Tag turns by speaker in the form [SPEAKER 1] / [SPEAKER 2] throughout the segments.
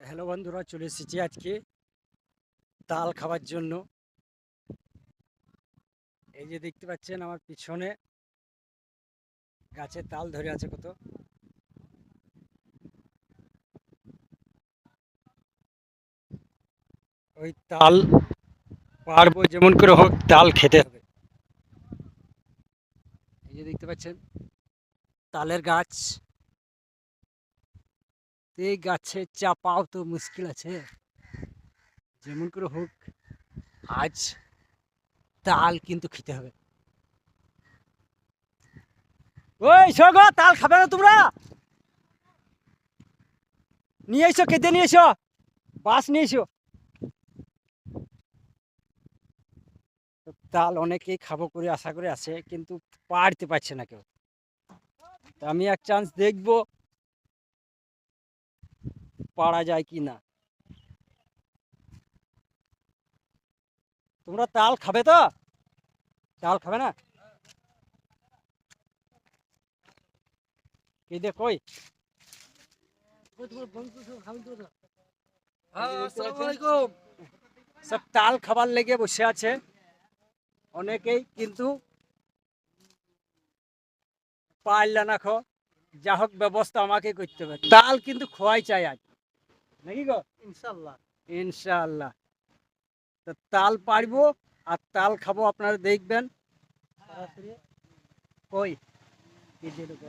[SPEAKER 1] Hello বন্ধুরা, চলে এসেছি আজকে তাল খাওয়ার জন্য। এই যে দেখতে পাচ্ছেন আমার পিছনে গাছে তাল ধরে আছে কত। ওই তাল পারব, যেমন করে হোক তাল খেতে হবে। এই যে দেখতে পাচ্ছেন, তালের গাছ। তো এই গাছে চাপাও তো মুশকিল আছে। যেমন করে হোক, আজ তাল কিন্তু খেতে হবে। ওই গো তাল খাবে না তোমরা? নিয়ে এসো, খেতে নিয়ে এসো বাস নিয়ে এসো। তাল অনেকেই খাব করে, আশা করে আছে, কিন্তু পারতে পারছে না কেউ। আমি এক চান্স দেখব। পারা যায় কি না? তোমরা তাল খাবে তো? তাল খাবে না? কি দে কই? সব তাল খাবার লেগে বসে আছে। অনেকেই কিন্তু পারলা না খো যা হোক ব্যবস্থা আমাকে করতে হবে। তাল কিন্তু খোয়াই চাই আজ। নাকি গো?
[SPEAKER 2] ইনশাল্লাহ।
[SPEAKER 1] ইনশাআল্লাহ তো তাল পারব আর তাল খাব আপনারা দেখবেন। কই? এই যে দেখো।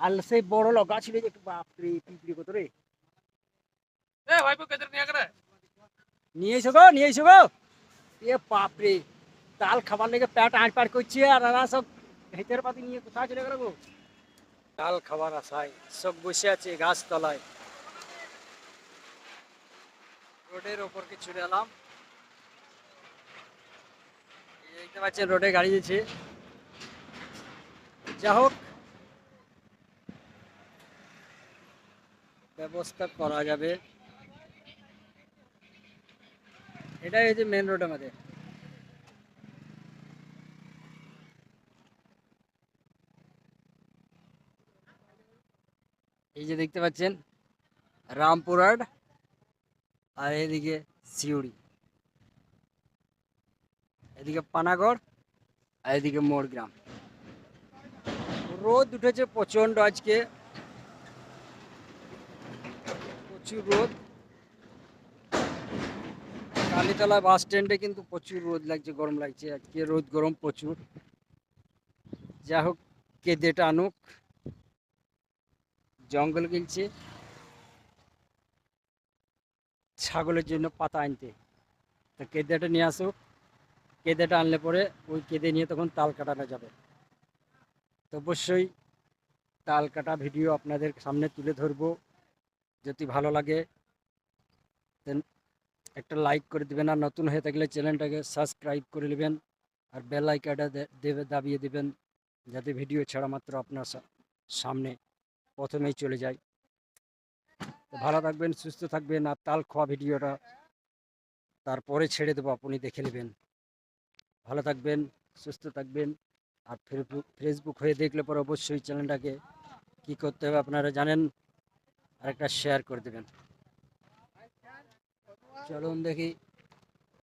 [SPEAKER 1] আর সেই বড় লগা ছিল যে একটু বাপরে পিঁপড়ি কত রে? নিয়ে এসো গো নিয়ে এসো গো। এ বাপরে তাল খাবার লেগে প্যাট আঁট পাট করছে আর সব হেতের পাতি নিয়ে কোথায় চলে গেল গো? তাল খাবার আশায় সব বসে আছে গাছ তলায় রোডের ওপরকে কিছু এলাম দেখতে পাচ্ছেন, রোডে গাড়ি দিচ্ছে। যা হোক, ব্যবস্থা করা যাবে। এটাই হচ্ছে মেন রোড আমাদের। এই যে দেখতে পাচ্ছেন রামপুরহাট আর এদিকে সিউড়ি। এদিকে পানাগড় আর এদিকে মোড়গ্রাম। রোদ উঠেছে প্রচণ্ড আজকে। প্রচুর রোদ। কালীতলা বাস স্ট্যান্ডে কিন্তু প্রচুর রোদ লাগছে, গরম লাগছে। আজকে রোদ গরম প্রচুর। যা হোক, কেদেটা আনুক। জঙ্গল গিলছে ছাগলের জন্য পাতা আনতে। তো কেদেটা নিয়ে আসুক। কেদেটা আনলে পরে ওই কেদে নিয়ে তখন তাল কাটানো যাবে। তো অবশ্যই তাল কাটা ভিডিও আপনাদের সামনে তুলে ধরবো। যদি ভালো লাগে একটা লাইক করে দেবেন। আর নতুন হয়ে থাকলে চ্যানেলটাকে সাবস্ক্রাইব করে নেবেন। আর বেল আইকাটা দেবে, দাবিয়ে দেবেন। যাতে ভিডিও ছাড়া মাত্র আপনার সামনে প্রথমেই চলে তো ভালো থাকবেন, সুস্থ থাকবেন আর তাল খোয়া ভিডিওটা তারপরে ছেড়ে দেবো, আপনি দেখে নেবেন। ভালো থাকবেন, সুস্থ থাকবেন আর ফেসবুক ফেসবুক হয়ে দেখলে পরে অবশ্যই চ্যানেলটাকে কি করতে হবে আপনারা জানেন আর একটা শেয়ার করে দেবেন। চলুন দেখি।